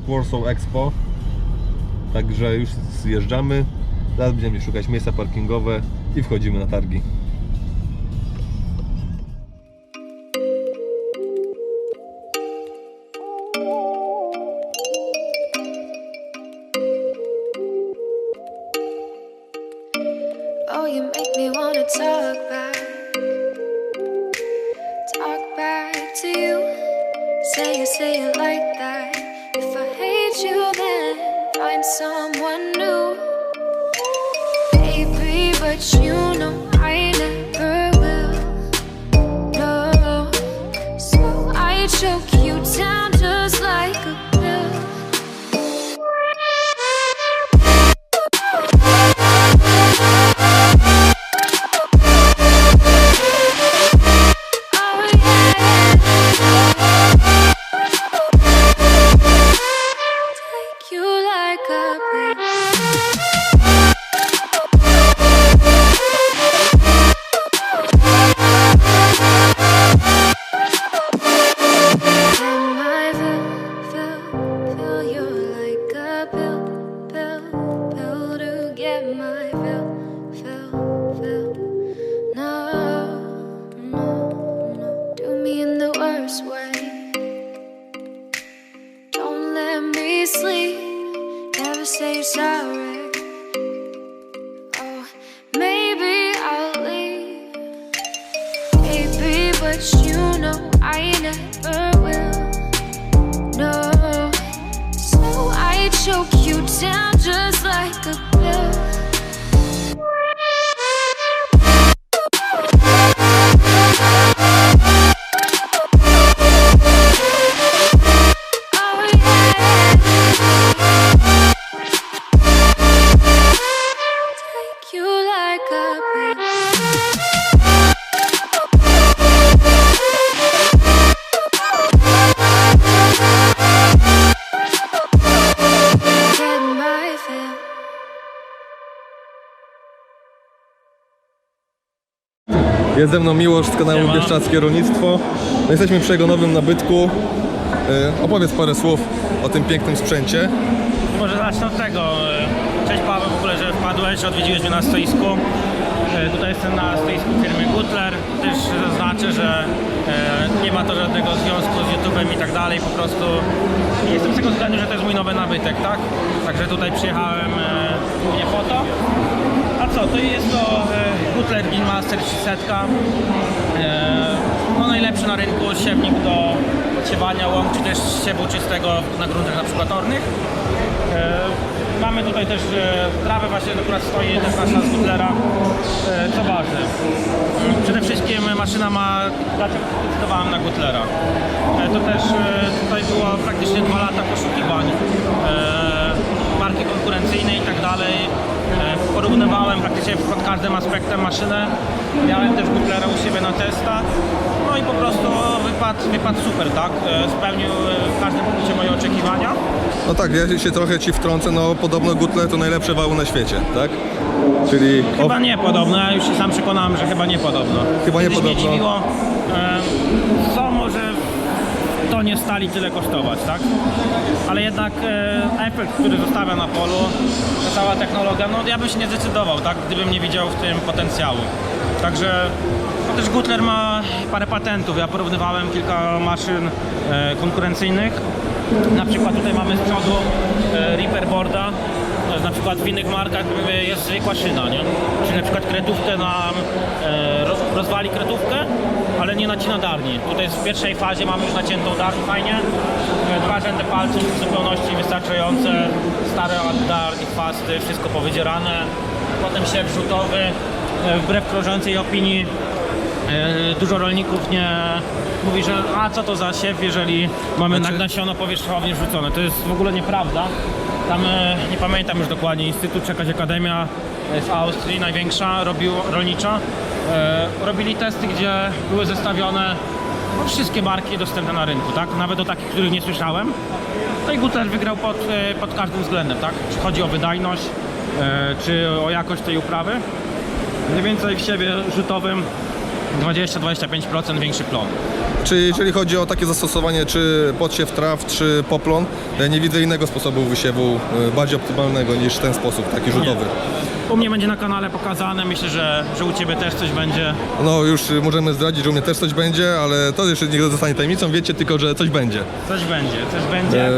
tak, Warsaw Expo. Także już zjeżdżamy. Teraz będziemy szukać miejsca parkingowe i wchodzimy na targi. But you know I never will. No, so I choke you down just like a Jest ze mną Miłosz z kanału Siema. Bieszczackie Rolnictwo. No jesteśmy przy jego nowym nabytku. E, Opowiedz parę słów o tym pięknym sprzęcie. Może zacznę od tego. e, Cześć Paweł, w ogóle, że wpadłeś, odwiedziłeś mnie na stoisku. E, Tutaj jestem na stoisku firmy Gutler. Też zaznaczę, że e, nie ma to żadnego związku z YouTube'em i tak dalej. Po prostu jestem z tego względu, że to jest mój nowy nabytek, tak? Także tutaj przyjechałem e, głównie po to. A co, to jest to e, Gutler Greenmaster 300. E, no najlepszy na rynku siewnik do odsiewania łąk, czy też siewu czystego na gruntach na przykład ornych. E, Mamy tutaj też trawę właśnie, która stoi też nasza z Gutlera. E, Co ważne, przede wszystkim maszyna ma, dlaczego zdecydowałem na Gutlera? E, To też tutaj było praktycznie dwa lata poszukiwań marki konkurencyjnej i tak dalej. E, Porównywałem praktycznie pod każdym aspektem maszynę. Miałem też Gutlera u siebie na testach. No i po prostu wypadł, wypadł super, tak? E, Spełnił e, w każdym punkcie moje oczekiwania. No tak, ja się trochę ci wtrącę, no podobno Gutle to najlepsze wały na świecie, tak? Czyli Chyba nie podobno, ja już się sam przekonałem, że chyba nie podobno. Chyba nie Kiedyś mnie podobno. dziwiło, co może to nie stali tyle kosztować, tak? Ale jednak e, efekt, który zostawia na polu, ta cała technologia, no ja bym się nie zdecydował, tak? Gdybym nie widział w tym potencjału. Także no też Gutler ma parę patentów. Ja porównywałem kilka maszyn e, konkurencyjnych. Na przykład tutaj mamy z przodu e, Reaper Boarda. To jest na przykład w innych markach jest zwykła szyna, nie? Czyli na przykład kretówkę nam e, roz, rozwali kretówkę, ale nie nacina darni. Tutaj w pierwszej fazie mamy już naciętą darń fajnie. E, Dwa rzędy palców w zupełności wystarczające. Stare darni, chwasty, wszystko powydzierane. Potem siew rzutowy. E, Wbrew krążącej opinii E, Dużo rolników nie mówi, że a co to za siew, jeżeli mamy Znaczy- na nasiono powierzchownie rzucone. To jest w ogóle nieprawda. Tam nie pamiętam już dokładnie, Instytut czy jakaś akademia z Austrii, największa, robił rolnicza. E, robili testy, gdzie były zestawione no, wszystkie marki dostępne na rynku, tak? Nawet o takich, których nie słyszałem. No i Guter wygrał pod, e, pod każdym względem, tak? Czy chodzi o wydajność, e, czy o jakość tej uprawy. Mniej więcej w siewie rzutowym 20-25% większy plon. Znaczy, jeżeli chodzi o takie zastosowanie, czy podsiew traw, czy poplon, nie widzę innego sposobu wysiewu bardziej optymalnego niż ten sposób, taki rzutowy. U mnie będzie na kanale pokazane, myślę, że, że u Ciebie też coś będzie. No już możemy zdradzić, że u mnie też coś będzie, ale to jeszcze nie zostanie tajemnicą, wiecie tylko, że coś będzie. Coś będzie, coś będzie. E,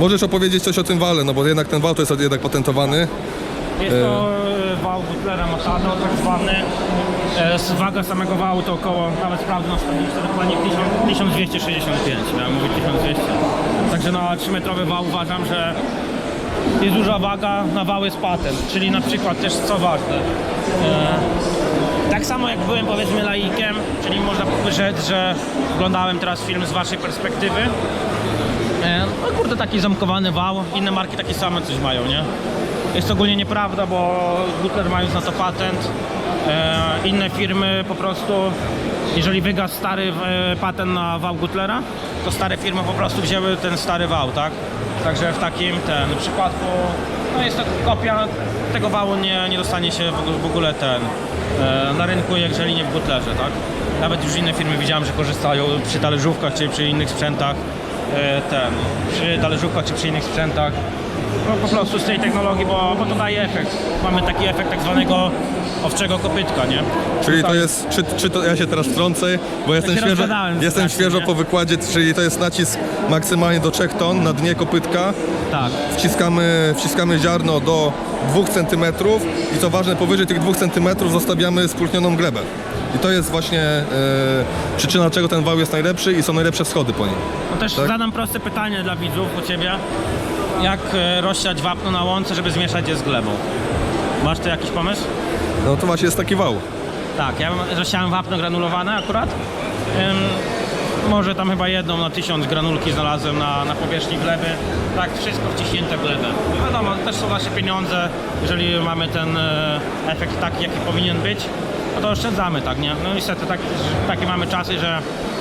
możesz opowiedzieć coś o tym wale, no bo jednak ten wał to jest jednak patentowany. Jest to e, wał Butlera Machado, tak zwany. E, Waga samego wału to około, nawet sprawdzę na stanie, to dokładnie 1000 1265, miałem mówić 1200. Także na 3-metrowy wał uważam, że jest duża waga, na wał jest patent, czyli na przykład też co ważne. E, tak samo jak byłem powiedzmy laikiem, czyli można rzec, że oglądałem teraz film z waszej perspektywy. E, No kurde, taki zamkowany wał, inne marki takie same coś mają, nie? Jest to ogólnie nieprawda, bo Butler mając na to patent, e, inne firmy po prostu, jeżeli wygasł stary patent na wał Gutlera, to stare firmy po prostu wzięły ten stary wał, tak? Także w takim ten przypadku, no jest to kopia tego wału, nie, nie dostanie się w ogóle, ten e, na rynku, jeżeli nie w Butlerze, tak? Nawet już inne firmy widziałem, że korzystają przy talerzówkach czy przy innych sprzętach e, ten, przy talerzówkach czy przy innych sprzętach po prostu z tej technologii, bo, bo to daje efekt. Mamy taki efekt tak zwanego owczego kopytka, nie? Czyli to Tutaj- jest, czy, czy to ja się teraz wtrącę, bo jestem się świeżo, rozgadałem jestem strasznie, świeżo nie? po wykładzie, czyli to jest nacisk maksymalnie do 3 ton na dnie kopytka. Tak. Wciskamy, wciskamy ziarno do 2 cm i co ważne, powyżej tych 2 cm zostawiamy spróchnioną glebę. I to jest właśnie e, przyczyna, dlaczego ten wał jest najlepszy i są najlepsze wschody po nim. No też Tak. zadam proste pytanie dla widzów u Ciebie. Jak e, rozsiać wapno na łące, żeby zmieszać je z glebą? Masz tu jakiś pomysł? No to właśnie jest taki wał. Tak, ja rozsiałem wapno granulowane akurat. Ym, może tam chyba jedną na tysiąc granulki znalazłem na, na powierzchni gleby. Tak, wszystko wciśnięte w glebę. No Wiadomo, też są nasze pieniądze. Jeżeli mamy ten e, efekt taki, jaki powinien być, no to oszczędzamy, tak, nie? No niestety tak, takie mamy czasy, że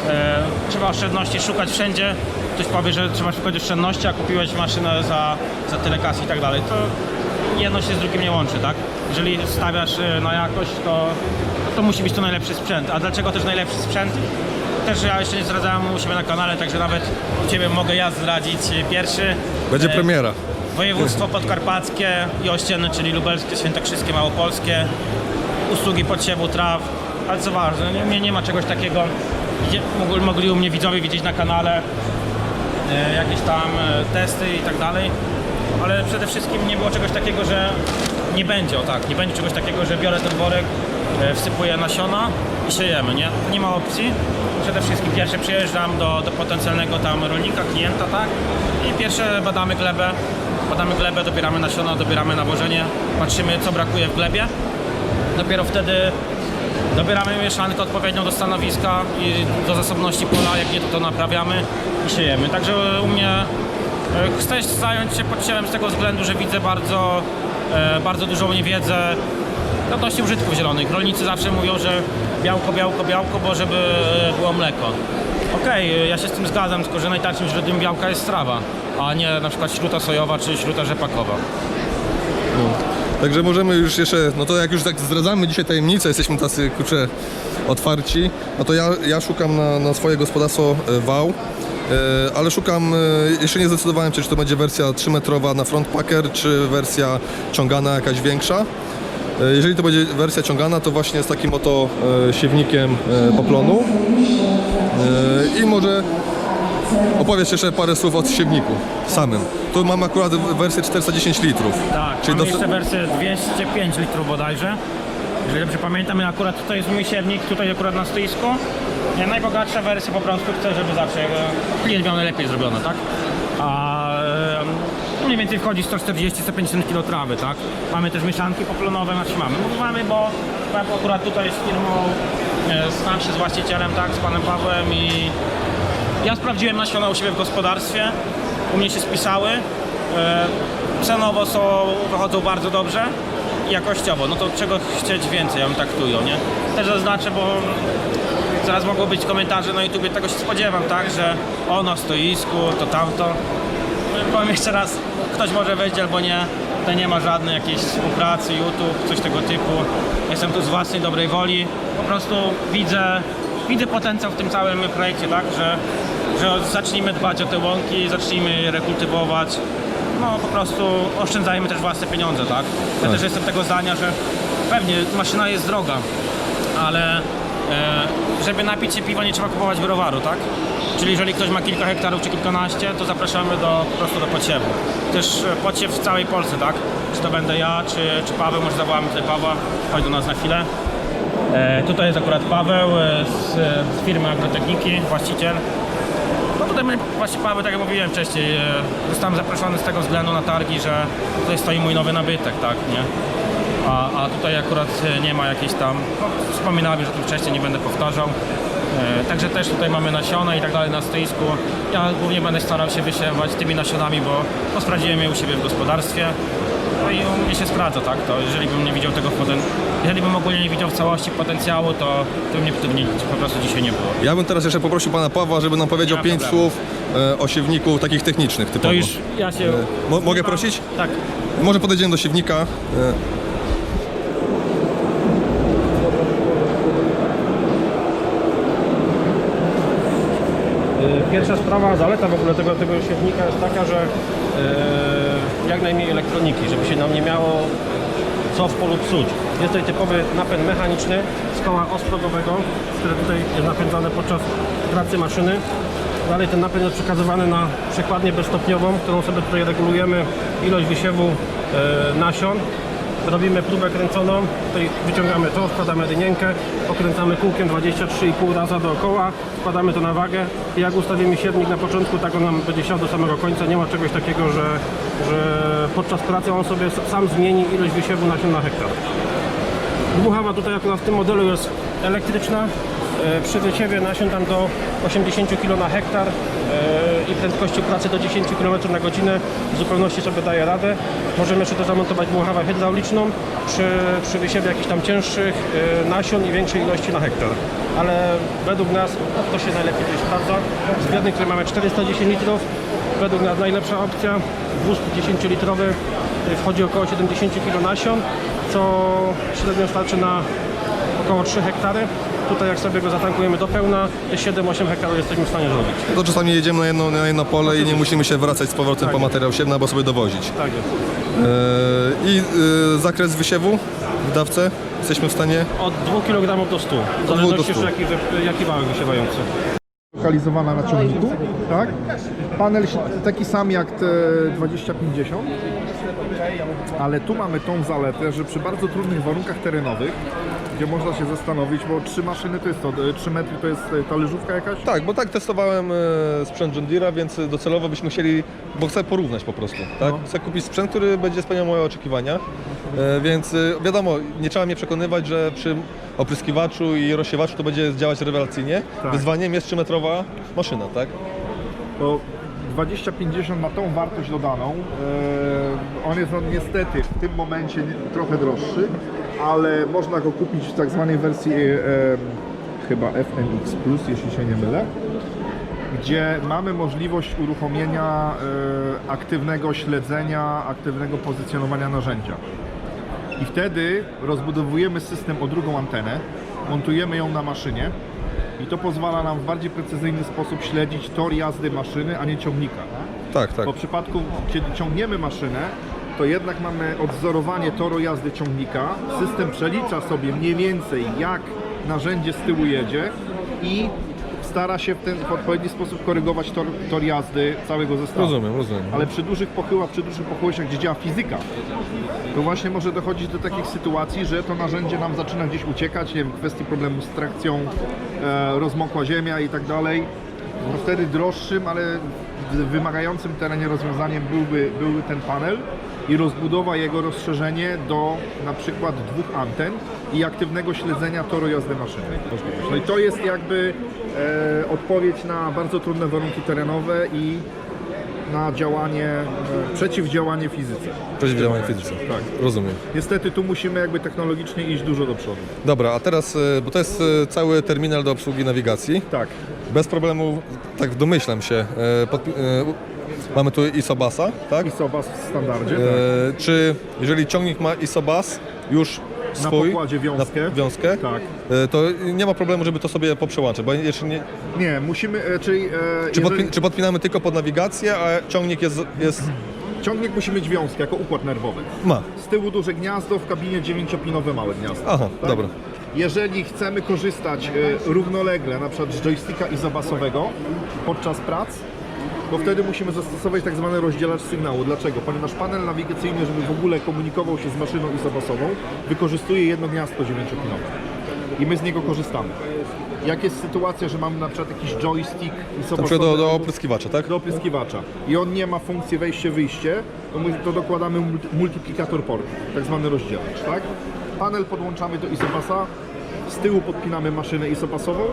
e, trzeba oszczędności szukać wszędzie. Ktoś powie, że trzeba szukać oszczędności, a kupiłeś maszynę za, za tyle kasy i tak dalej. To jedno się z drugim nie łączy, tak? Jeżeli stawiasz y, na jakość, to, to musi być to najlepszy sprzęt. A dlaczego też najlepszy sprzęt? Też ja jeszcze nie zdradzałem u siebie na kanale, także nawet u Ciebie mogę ja zdradzić y, pierwszy. Będzie E, premiera. Województwo podkarpackie i ościenne, czyli lubelskie, świętokrzyskie, małopolskie. Usługi podsiewu traw. Ale co ważne, nie, nie, ma czegoś takiego, gdzie mogli, u mnie widzowie widzieć na kanale jakieś tam e, testy i tak dalej, ale przede wszystkim nie było czegoś takiego, że nie będzie, o tak, nie będzie czegoś takiego, że biorę ten worek, e, wsypuję nasiona i siejemy, nie? Nie ma opcji. Przede wszystkim pierwsze przyjeżdżam do, do potencjalnego tam rolnika, klienta, tak? I pierwsze badamy glebę, badamy glebę, dobieramy nasiona, dobieramy nawożenie, patrzymy co brakuje w glebie. Dopiero wtedy dobieramy mieszankę odpowiednią do stanowiska i do zasobności pola, jak nie to to naprawiamy i siejemy. Także u mnie e, chcę zająć się podsiewem z tego względu, że widzę bardzo, e, bardzo dużą niewiedzę odnośnie użytków zielonych. Rolnicy zawsze mówią, że białko, białko, białko, bo żeby e, było mleko. Okej, e, ja się z tym zgadzam, tylko że najtańszym źródłem białka jest trawa, a nie na przykład śruta sojowa czy śruta rzepakowa. Także możemy już jeszcze, no to jak już tak zdradzamy dzisiaj tajemnicę, jesteśmy tacy kurczę otwarci, no to ja, ja szukam na, na swoje gospodarstwo e, wał, e, ale szukam, e, jeszcze nie zdecydowałem się, czy to będzie wersja 3-metrowa na front packer, czy wersja ciągana jakaś większa. Jeżeli to będzie wersja ciągana, to właśnie z takim oto siewnikiem poplonu. I może opowiedz jeszcze parę słów o siewniku samym. Tu mam akurat wersję 410 litrów. Tak, Czyli jeszcze wersję 205 litrów bodajże. Jeżeli dobrze pamiętam, akurat tutaj jest mój siewnik, tutaj akurat na stoisku. Ja najbogatsza wersja po prostu chcę, żeby zawsze e, klient miał najlepiej zrobione, tak? A e, mniej więcej wchodzi 140-150 kg trawy, tak? Mamy też mieszanki poplonowe, znaczy mamy. Mamy, bo bo akurat tutaj z firmą, e, znam się z właścicielem, tak, z panem Pawłem i ja sprawdziłem nasiona u siebie w gospodarstwie, u mnie się spisały. E, Cenowo są, wychodzą bardzo dobrze jakościowo. No to czego chcieć więcej, ja bym tak tują, nie? Też zaznaczę, bo zaraz mogą być komentarze na YouTubie, tego się spodziewam, tak, że o na stoisku, to tamto. Powiem jeszcze raz, ktoś może wejść albo nie. Tutaj nie ma żadnej jakiejś współpracy, YouTube, coś tego typu. Jestem tu z własnej dobrej woli. Po prostu widzę widzę potencjał w tym całym projekcie, tak, że, że zacznijmy dbać o te łąki, zacznijmy je rekultywować. No po prostu oszczędzajmy też własne pieniądze, tak? Ja też jestem tego zdania, że pewnie maszyna jest droga, ale e, żeby napić się piwa nie trzeba kupować browaru, tak? Czyli jeżeli ktoś ma kilka hektarów czy kilkanaście, to zapraszamy do, po prostu do podsiewu. Też e, podsiew w całej Polsce, tak? Czy to będę ja, czy, czy Paweł, może zawołamy tutaj Pawła, chodź do nas na chwilę. E, tutaj jest akurat Paweł e, z, z firmy Agrotechniki, właściciel. No tutaj my, właśnie Paweł, tak jak mówiłem wcześniej, e, zostałem zaproszony z tego względu na targi, że tutaj stoi mój nowy nabytek, tak, nie? A, a tutaj akurat e, nie ma jakiejś tam, no, wspominałem już o tym wcześniej, nie będę powtarzał. E, Także też tutaj mamy nasiona i tak dalej na stoisku. Ja głównie będę starał się wysiewać tymi nasionami, bo, bo sprawdziłem je u siebie w gospodarstwie. No i u mnie się sprawdza, tak? To jeżeli bym nie widział tego poten... jeżeli bym ogólnie nie widział w całości potencjału, to, to by mnie tu nie, po prostu dzisiaj nie było. Ja bym teraz jeszcze poprosił pana Pawła, żeby nam powiedział Nie ma pięć problemu. słów e, o siewniku takich technicznych typowo. To już ja się... Mo- mogę prosić? Tak. Może podejdziemy do siewnika. E, Y, Pierwsza sprawa, zaleta w ogóle tego, tego siewnika jest taka, że e, jak najmniej elektroniki, żeby się nam nie miało co w polu psuć. Jest tutaj typowy napęd mechaniczny z koła osprogowego, które tutaj jest napędzane podczas pracy maszyny. Dalej ten napęd jest przekazywany na przekładnię bezstopniową, którą sobie tutaj regulujemy ilość wysiewu e, nasion. Robimy próbę kręconą, tutaj wyciągamy to, wkładamy dynienkę, okręcamy kółkiem 23,5 raza dookoła, wkładamy to na wagę i jak ustawimy siewnik na początku, tak on nam będzie siał do samego końca. Nie ma czegoś takiego, że, że podczas pracy on sobie sam zmieni ilość wysiewu nasion na hektar. Dmuchawa tutaj akurat w tym modelu jest elektryczna. E, Przy wysiewie nasion tam do 80 kg na hektar e, i prędkości pracy do 10 km na godzinę w zupełności sobie daje radę. Możemy jeszcze też zamontować dmuchawę hydrauliczną przy, przy wysiewie jakichś tam cięższych e, nasion i większej ilości na hektar. Ale według nas to się najlepiej tutaj sprawdza. Zbiornik, który mamy 410 litrów, według nas najlepsza opcja. 210 litrowy wchodzi około 70 kg nasion, co średnio starczy na około 3 hektary. Tutaj jak sobie go zatankujemy do pełna, te 7-8 hektarów jesteśmy w stanie zrobić. To czasami jedziemy na jedno, na jedno pole i nie musimy się wracać z powrotem po materiał siewny, albo sobie dowozić. Tak jest. E, I e, zakres wysiewu w dawce jesteśmy w stanie. Od 2 kg do 100, w do zależności 100. jeszcze jaki, wy- jaki wałek wysiewający. lokalizowana na ciągniku, tak? Panel si- taki sam jak te 2050, ale tu mamy tą zaletę, że przy bardzo trudnych warunkach terenowych, gdzie można się zastanowić, bo trzy maszyny to jest to, 3 metry to jest e, talerzówka jakaś? Tak, bo tak testowałem e, sprzęt John Deere'a, więc docelowo byśmy chcieli, bo chcę porównać po prostu, tak? Chcę kupić sprzęt, który będzie spełniał moje oczekiwania, e, więc e, wiadomo, nie trzeba mnie przekonywać, że przy opryskiwaczu i rozsiewaczu to będzie działać rewelacyjnie. Tak. Wyzwaniem jest 3-metrowa maszyna, tak? 2050 ma tą wartość dodaną. e, On jest no, niestety w tym momencie trochę droższy, ale można go kupić w tak zwanej wersji e, chyba FNX Plus, jeśli się nie mylę, gdzie mamy możliwość uruchomienia e, aktywnego śledzenia, aktywnego pozycjonowania narzędzia. I wtedy rozbudowujemy system o drugą antenę, montujemy ją na maszynie i to pozwala nam w bardziej precyzyjny sposób śledzić tor jazdy maszyny, a nie ciągnika. Tak, tak. Bo w przypadku, kiedy ciągniemy maszynę, to jednak mamy odwzorowanie toru jazdy ciągnika. System przelicza sobie mniej więcej, jak narzędzie z tyłu jedzie i stara się w ten w odpowiedni sposób korygować tor, tor jazdy całego zestawu. Rozumiem, rozumiem. Ale przy dużych pochyłach, przy dużych pochyłościach, gdzie działa fizyka, to właśnie może dochodzić do takich sytuacji, że to narzędzie nam zaczyna gdzieś uciekać, nie wiem, kwestii problemu z trakcją, e, rozmokła ziemia i tak dalej. No wtedy droższym, ale w wymagającym terenie rozwiązaniem byłby, byłby ten panel i rozbudowa jego rozszerzenie do na przykład dwóch anten i aktywnego śledzenia toru jazdy maszyny. No i to jest jakby odpowiedź na bardzo trudne warunki terenowe i na działanie, e, przeciwdziałanie fizyce. Przeciwdziałanie fizyce. Tak. Rozumiem. Niestety tu musimy jakby technologicznie iść dużo do przodu. Dobra, a teraz, e, bo to jest e, cały terminal do obsługi nawigacji. Tak, Bez problemu, tak domyślam się, e, e, u- mamy tu ISOBASa, tak? i sobas w standardzie, tak. E, czy jeżeli ciągnik ma ISOBAS już swój, pokładzie wiązkę. Na wiązkę, Tak. e, to nie ma problemu, żeby to sobie poprzełączyć, bo jeszcze nie, Nie, musimy, e, czyli e, czy, jeżeli- podpi- czy podpinamy tylko pod nawigację, a ciągnik jest, jest ciągnik musi mieć wiązkę jako układ nerwowy. ma. Z tyłu duże gniazdo, w kabinie dziewięciopinowe małe gniazdo. Aha, dobra. Jeżeli chcemy korzystać równolegle, na przykład z joysticka izobasowego podczas prac, to wtedy musimy zastosować tak zwany rozdzielacz sygnału. Dlaczego? Ponieważ panel nawigacyjny, żeby w ogóle komunikował się z maszyną izobasową, wykorzystuje jedno gniazdo dziewięciopinowe. I my z niego korzystamy. Jak jest sytuacja, że mamy na przykład jakiś joystick izobasowy, przykład do, do opryskiwacza, tak? do opryskiwacza i on nie ma funkcji wejście-wyjście, to, mu- to dokładamy multi- multiplikator portu, tak zwany rozdzielacz, tak? Panel podłączamy do isobasa, z tyłu podpinamy maszynę isobasową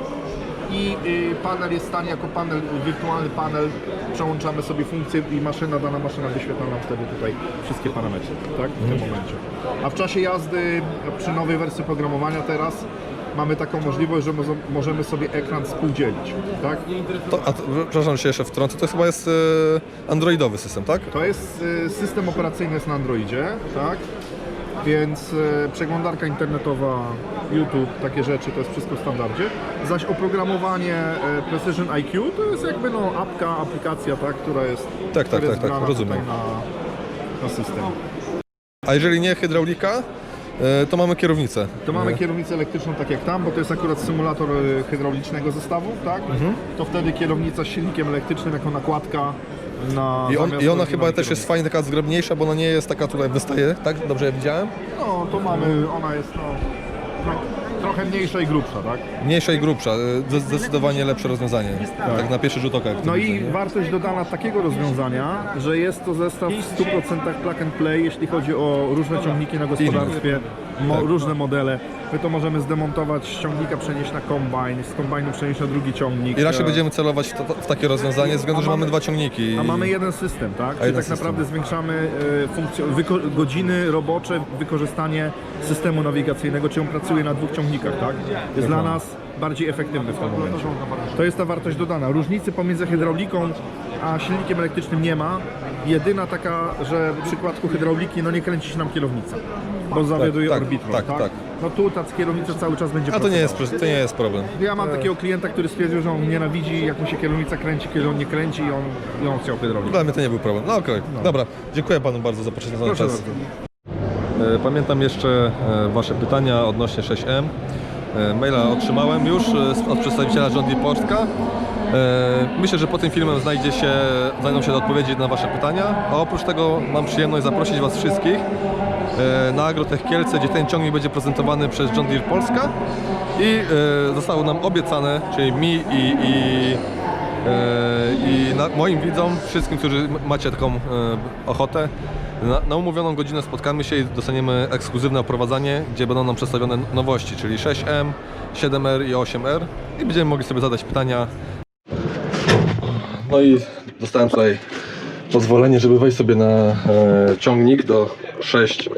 i y, panel jest stanie jako panel, wirtualny panel, przełączamy sobie funkcję i maszyna, dana maszyna wyświetla nam wtedy tutaj wszystkie parametry, tak? W tym momencie. A w czasie jazdy przy nowej wersji programowania teraz mamy taką możliwość, że mo- możemy sobie ekran współdzielić, tak? To, a to, przepraszam się jeszcze wtrącę, to chyba jest e, androidowy system, tak? To jest y, system operacyjny jest na Androidzie, tak? Więc y, przeglądarka internetowa, YouTube, takie rzeczy, to jest wszystko w standardzie. Zaś oprogramowanie y, Precision IQ to jest jakby no apka, aplikacja, tak, która jest, Tak, tak, która jest tak, tak, grana rozumiem. tutaj na, na system. A jeżeli nie hydraulika, e, to mamy kierownicę. To mamy kierownicę elektryczną tak jak tam, bo to jest akurat symulator y, hydraulicznego zestawu, tak? Mhm. To wtedy kierownica z silnikiem elektrycznym jako nakładka na I, on, I ona chyba też jest fajnie taka zgrabniejsza, bo ona nie jest taka tutaj wystaje, tak? Dobrze ja widziałem? No, to mamy, ona jest no, trochę mniejsza i grubsza, tak? Mniejsza i grubsza, e, zde- zdecydowanie lepsze rozwiązanie. Tak, na pierwszy rzut oka. jak to No widzę, i nie? wartość dodana takiego rozwiązania, że jest to zestaw w 100% plug and play, jeśli chodzi o różne ciągniki na gospodarstwie, mo, różne modele. My to możemy zdemontować z ciągnika, przenieść na kombajn, z kombajnu przenieść na drugi ciągnik. I raczej E, będziemy celować w, to, w takie rozwiązanie, ze względu, że mamy dwa ciągniki. A mamy jeden system, tak? Czyli tak system. naprawdę zwiększamy wyko- godziny robocze, wykorzystanie systemu nawigacyjnego, czy on pracuje na dwóch ciągnikach, tak? Jest dla nas bardziej efektywny w tym momencie. To jest ta wartość dodana. Różnicy pomiędzy hydrauliką a silnikiem elektrycznym nie ma. Jedyna taka, że w przypadku hydrauliki no nie kręci się nam kierownica, bo zawiaduje tak, tak, tak? tak. No tu ta kierownica cały czas będzie A to nie, jest, to nie jest problem. Ja mam takiego klienta, który stwierdził, że on nienawidzi, jak mu się kierownica kręci, kiedy on nie kręci i on, i on chciał hydraulikę. Dla mnie to nie był problem. No okej, dobra. Dziękuję panu bardzo za poświęcony czas. bardzo. E, Pamiętam jeszcze e, Wasze pytania odnośnie 6M. E, Maila otrzymałem już od przedstawiciela John Deere Polska. E, Myślę, że po tym filmem znajdzie się, znajdą się odpowiedzi na Wasze pytania. A oprócz tego mam przyjemność zaprosić Was wszystkich e, na Agrotech Kielce, gdzie ten ciągnik będzie prezentowany przez John Deere Polska. I e, zostało nam obiecane, czyli mi i, i I moim widzom, wszystkim, którzy macie taką ochotę, na, na umówioną godzinę spotkamy się i dostaniemy ekskluzywne oprowadzanie, gdzie będą nam przedstawione nowości, czyli 6M, 7R i 8R i będziemy mogli sobie zadać pytania. No i dostałem tutaj pozwolenie, żeby wejść sobie na e, ciągnik do 6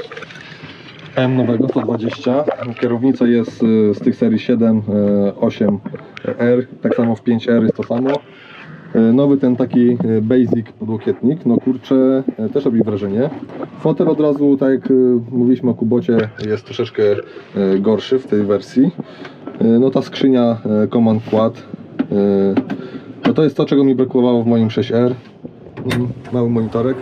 M nowego 120. Kierownica jest y, z tych serii 7, y, 8R, tak samo w 5R jest to samo. Y, Nowy ten taki basic podłokietnik, no kurczę, też robi wrażenie. Fotel od razu, tak jak mówiliśmy o Kubocie, jest troszeczkę gorszy w tej wersji. No ta skrzynia Command Quad, no to jest to, czego mi brakowało w moim 6R. Mm, Mały monitorek. Y,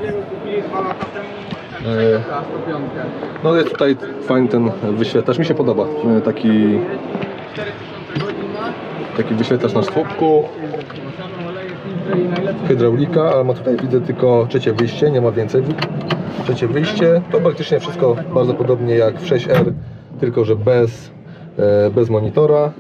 no jest tutaj fajny ten wyświetlacz, mi się podoba. E, Taki, taki wyświetlacz na słupku. Hydraulika, ale ma tutaj widzę tylko trzecie wyjście, nie ma więcej. Trzecie wyjście, to praktycznie wszystko bardzo podobnie jak w 6R, tylko że bez, e, bez monitora.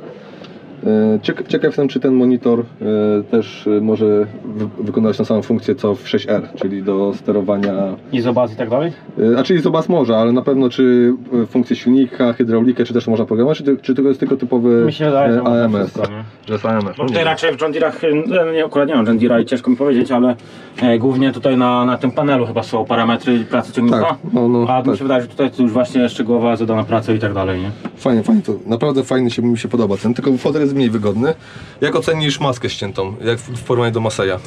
E, ciek- Ciekaw jestem, czy ten monitor e, też e, może wy- wykonywać tą samą funkcję co w 6R, czyli do sterowania Izobaz i tak dalej? a czyli zobacz może, ale na pewno czy funkcję silnika, hydraulikę, czy też można programować, czy, czy to jest tylko typowy Mi się wydaje, że AMS? wszystko? Że jest AMS. Bo tutaj raczej w John Deere'ach, no nie, akurat nie mam John Deere'a i ciężko mi powiedzieć, ale e, głównie tutaj na, na tym panelu chyba są parametry pracy ciągnika. Tak, no, no, A mi tak. się wydaje, że tutaj to już właśnie szczegółowa zadana praca i tak dalej, nie? Fajnie, fajnie, to naprawdę fajny się, mi się podoba ten, tylko fotel jest mniej wygodny. Jak ocenisz maskę ściętą, jak w, porównaniu do Maseja?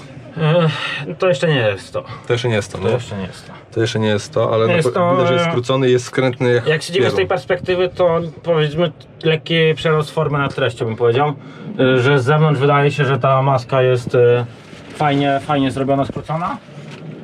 To jeszcze nie jest to. To jeszcze nie jest to, To no. jeszcze nie jest to. To jeszcze nie jest to, ale Jest na, to, widać, że jest e, skrócony i jest skrętny jak Jak siedzimy z tej perspektywy, to powiedzmy lekki przerost formy nad treścią bym powiedział, Y, że z zewnątrz wydaje się, że ta maska jest y, fajnie, fajnie zrobiona, skrócona.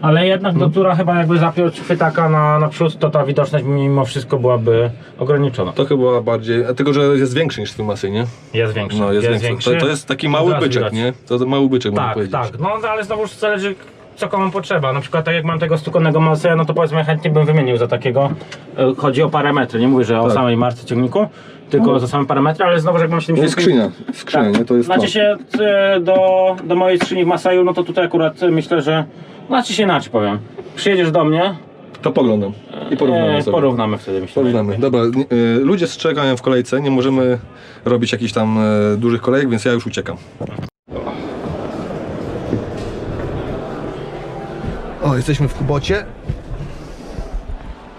Ale jednak do która chyba jakby zapiąć chwytaka na, na przód, to ta widoczność mimo wszystko byłaby ograniczona. To chyba bardziej, tylko że jest większy niż twój masy, nie? Jest większy. No jest, większy. To, to jest taki mały byczek, widać. nie? To mały byczek można Tak, powiedzieć. tak. No ale znowu zależy co komu potrzeba. Na przykład tak jak mam tego stukonego Maseja, no to powiedzmy chętnie bym wymienił za takiego. Y, Chodzi o parametry, nie mówię, że o Tak. samej marce ciągniku, tylko za same parametry, ale znowu, jak mam 70 No i skrzynia, skrzynia, nie? To jest Znaczy to. się y, do, do mojej skrzyni w Maseju, no to tutaj akurat y, myślę, że znaczy się inaczej powiem. Przyjedziesz do mnie, To poglądam i porównamy e, sobie. porównamy wtedy myślę. Porównamy. Dobra, nie- y, ludzie czekają w kolejce, nie możemy robić jakichś tam dużych kolejek, więc ja już uciekam. O, jesteśmy w Kubocie.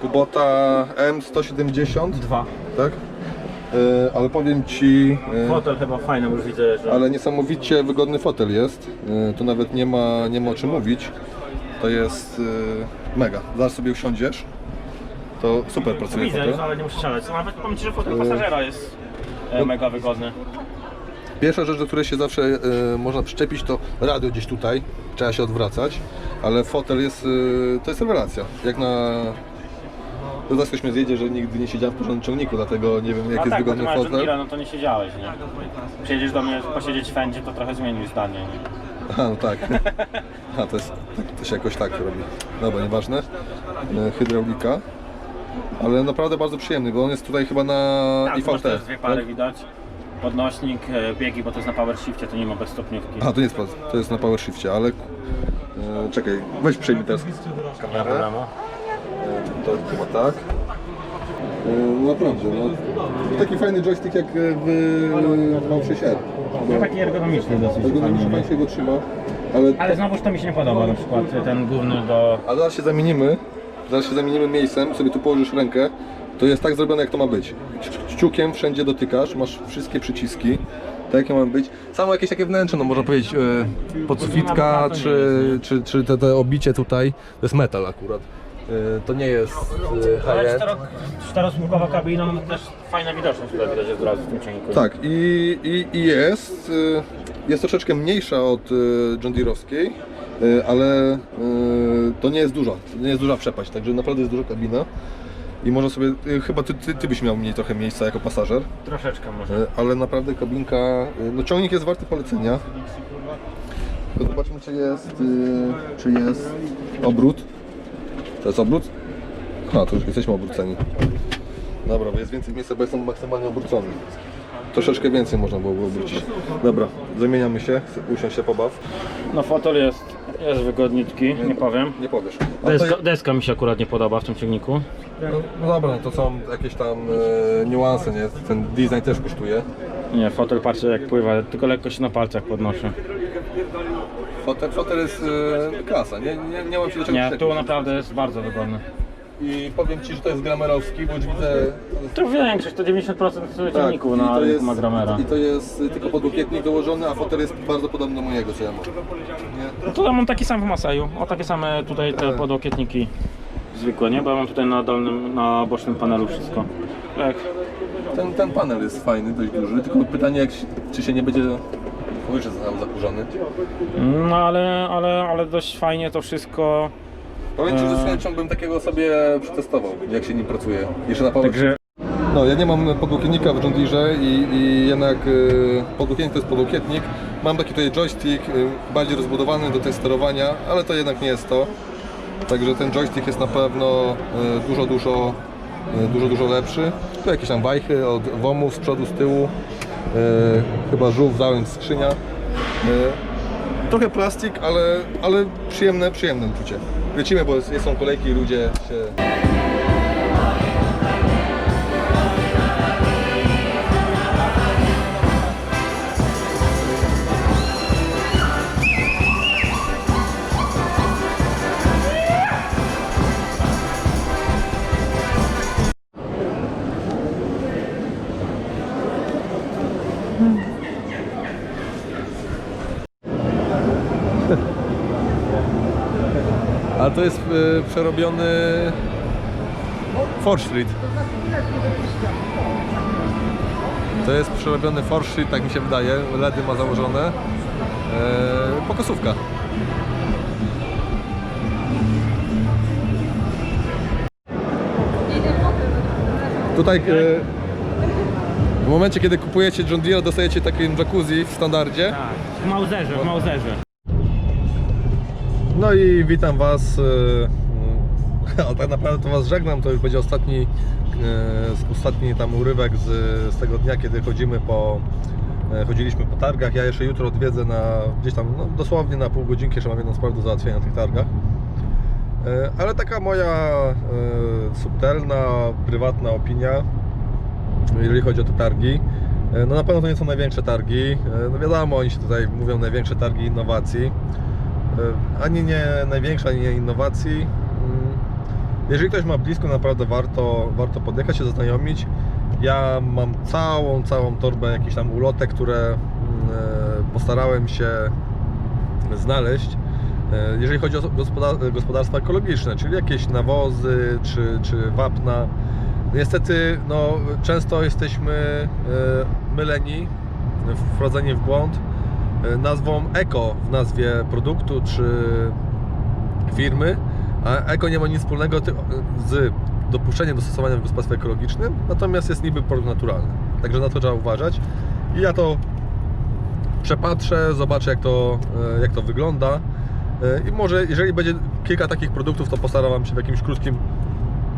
Kubota M170, Dwa. tak? Ale powiem Ci, Fotel chyba fajny, bo już widzę, że... ale niesamowicie wygodny fotel jest. Y, tu nawet nie ma, nie ma o czym mówić. To jest y, mega. Zaraz sobie usiądziesz. To super pracuje Widzę fotel. ale nie muszę strzelać. Nawet powiem Ci, że fotel pasażera jest e, mega wygodny. Pierwsza rzecz, do której się zawsze y, można przyczepić, to radio gdzieś tutaj. Trzeba się odwracać, ale fotel jest, y, to jest rewelacja. Jak na... To zaraz ktoś mnie zjedzie, że nigdy nie siedziałem w porządnym ciągniku, dlatego nie wiem, jak jest tak, bo ty wygodny masz fotel. Jundira, no to nie siedziałeś, nie? Przyjedziesz do mnie posiedzieć w fendzie, to trochę zmienił zdanie, nie? Aha, no tak. A, to, jest, to się jakoś tak robi. Dobra, nieważne. Y, Hydraulika. Ale naprawdę bardzo przyjemny, bo on jest tutaj chyba na Tak, masz IVT. też dwie pary tak? widać. Podnośnik, e, biegi, bo to jest na power shifcie, to nie ma bez stopniówki. A, to nie jest, to jest na power shifcie, ale... y, czekaj, weź przejmij teraz kamerę. problemu. To chyba tak. Yy, Naprawdę, no. Taki fajny joystick jak w V6R. No taki ergonomiczny dosyć Tego fajnie, nie nie? fajnie się go trzyma, ale, Ale znowuż to mi się nie podoba, na przykład ten główny do... ale zaraz się zamienimy. Zaraz się zamienimy miejscem, sobie tu położysz rękę. To jest tak zrobione jak to ma być. Kciukiem wszędzie dotykasz, masz wszystkie przyciski. Tak jakie ma być. Samo jakieś takie wnętrze, no można powiedzieć e, podsufitka, czy, czy, czy te, te obicie tutaj. To jest metal akurat. E, to nie jest Ale high-end. cztero, czterosłuchowa kabina, no też fajna widoczność tutaj widać od razu w tym ciągniku. Tak, i, i, i jest. y, Jest troszeczkę mniejsza od y, John Deere'owskiej, y, ale y, to nie jest duża. To nie jest duża przepaść, także naprawdę jest duża kabina. I można sobie, y, chyba ty, ty, ty byś miał mniej trochę miejsca jako pasażer, Troszeczkę może. y, ale naprawdę kabinka, y, no ciągnik jest warty polecenia. Zobaczmy czy jest, y, czy jest obrót. To jest obrót? A, to już jesteśmy obróceni. Dobra, bo jest więcej miejsca, bo jestem maksymalnie obrócony. Troszeczkę więcej można byłoby obrócić. Dobra, zamieniamy się, usiądź się, pobaw. No fotel jest, jest wygodniutki, nie powiem. Nie powiesz. A Deska, deska mi się akurat nie podoba w tym ciągniku. no, no dobra, no to są jakieś tam e, niuanse, nie? Ten design też kosztuje. Nie, fotel patrzę jak pływa, tylko lekko się na palcach podnoszę. Fotel, fotel jest e, klasa, nie, nie, nie mam się do czego Nie, przyczepić. tu naprawdę jest bardzo wygodny. I powiem Ci, że to jest gramerowski, bo już widzę... To większość, to 90% ciągników Tak, i na to jest, ma Gramera. I to jest tylko podłokietnik dołożony, a fotel jest bardzo podobny do mojego, co ja mam. No to ja mam taki sam w Maseju, o takie same tutaj te podłokietniki zwykłe, nie? Bo ja mam tutaj na dolnym, na bocznym panelu wszystko. Tak. Ten, ten panel jest fajny, dość duży, tylko pytanie, jak, się- czy się nie będzie... Ojcze został zakurzony. No ale, ale, ale dość fajnie to wszystko. Powiem Ci, że z Eee. chęcią bym takiego sobie przetestował, jak się nim pracuje. Jeszcze na Także No, ja nie mam podłokietnika w John Deere i, i jednak y, podłokietnik to jest podłokietnik. Mam taki tutaj joystick, y, bardziej rozbudowany do tego sterowania, ale to jednak nie jest to. Także ten joystick jest na pewno y, dużo, dużo, y, dużo, dużo lepszy. Tu jakieś tam wajchy od WOMu z przodu, z tyłu. Y, chyba żółw, załęcz, skrzynia. Y, trochę plastik, ale, ale przyjemne, przyjemne uczucie. Lecimy, bo są kolejki i ludzie się... przerobiony Ford Street. To jest przerobiony Ford Street, tak mi się wydaje. LEDy ma założone. E, pokosówka. Tutaj e, w momencie, kiedy kupujecie John Deere, dostajecie taki jacuzzi w standardzie. Tak, w Mauserze, w Mauserze. No i witam Was. e, A tak naprawdę to Was żegnam. To już będzie ostatni, e, ostatni tam urywek z, z tego dnia, kiedy chodzimy po, e, chodziliśmy po targach. Ja jeszcze jutro odwiedzę na gdzieś tam, no, dosłownie na pół godzinki, jeszcze mam jedną sprawę do załatwienia na tych targach. E, Ale taka moja e, subtelna, prywatna opinia, jeżeli chodzi o te targi. No na pewno to nie są największe targi. E, No wiadomo, oni się tutaj mówią największe targi innowacji. Ani nie największa, ani nie innowacji. Jeżeli ktoś ma blisko, naprawdę warto, warto podjechać się zaznajomić. Ja mam całą, całą torbę jakichś tam ulotek, które mm, e, postarałem się znaleźć. E, Jeżeli chodzi o gospoda- gospodarstwa ekologiczne, czyli jakieś nawozy czy, czy wapna. Niestety no, często jesteśmy e, myleni, wprowadzeni w błąd nazwą eko w nazwie produktu czy firmy, eko nie ma nic wspólnego z dopuszczeniem do stosowania w gospodarstwie ekologicznym, natomiast jest niby produkt naturalny. Także na to trzeba uważać. I ja to przepatrzę, zobaczę jak to, e, jak to wygląda. E, I może jeżeli będzie kilka takich produktów, to postaram się w jakimś krótkim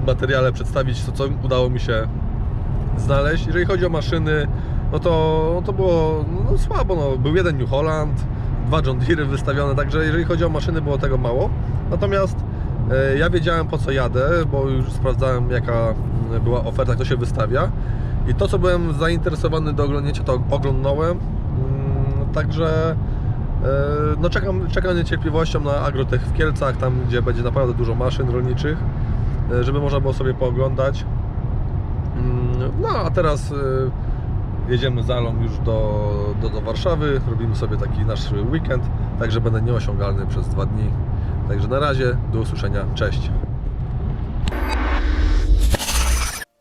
materiale przedstawić, co, co udało mi się znaleźć. Jeżeli chodzi o maszyny, no to, no to było no, słabo. No. Był jeden New Holland, dwa John Deere wystawione, także jeżeli chodzi o maszyny, było tego mało. Natomiast ja wiedziałem po co jadę, bo już sprawdzałem jaka była oferta, jak to się wystawia. I to, co byłem zainteresowany do oglądnięcia, to oglądnąłem. Mm, Także e, no czekam, czekam niecierpliwością na Agrotech w Kielcach, tam gdzie będzie naprawdę dużo maszyn rolniczych, e, żeby można było sobie pooglądać. Mm, No a teraz e, jedziemy z Alą już do, do, do Warszawy, robimy sobie taki nasz weekend, także będę nieosiągalny przez dwa dni. Także na razie, do usłyszenia, cześć.